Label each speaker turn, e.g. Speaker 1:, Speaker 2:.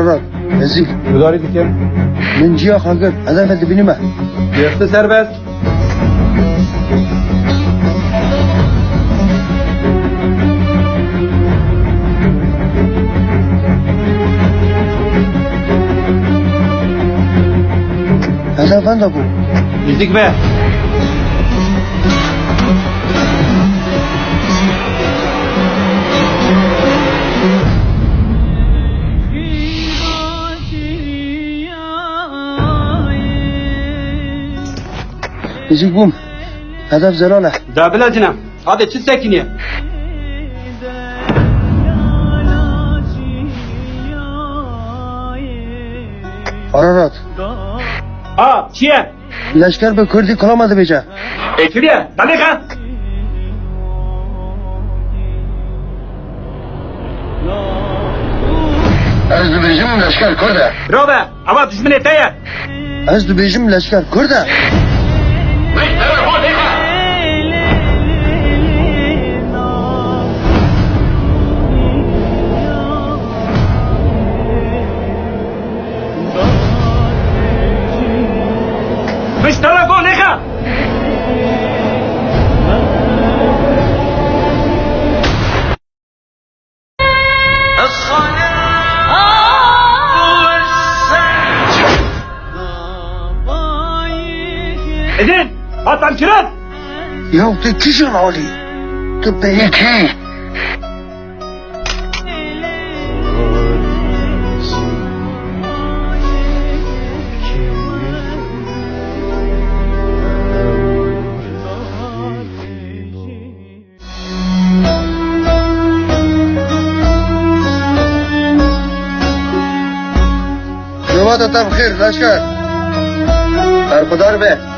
Speaker 1: Karar, rezil.
Speaker 2: Müdari diken.
Speaker 1: Menciye kalkın, hedef edip inime.
Speaker 2: Piyasta serbest.
Speaker 1: Hedefen de bu.
Speaker 2: Bildik be.
Speaker 1: Nezik bum. Hedef zelale.
Speaker 2: Da bilacına. Hadi çiz sekiniye.
Speaker 1: Ararat.
Speaker 2: Ha, çiye.
Speaker 1: Leşker be Kürdi kılamadı beca.
Speaker 2: Ekiriye. Dalika.
Speaker 1: Ez dubejim leşker Kürde.
Speaker 2: Bravo be. Ama düşman eteye.
Speaker 1: Ez dubejim leşker Kürde.
Speaker 2: 我出来过，那个。哎。啊！哎，你，啊，站起来！
Speaker 1: 以后再提醒老李，这白痴。شما تا تم خیر لشکر برخدار به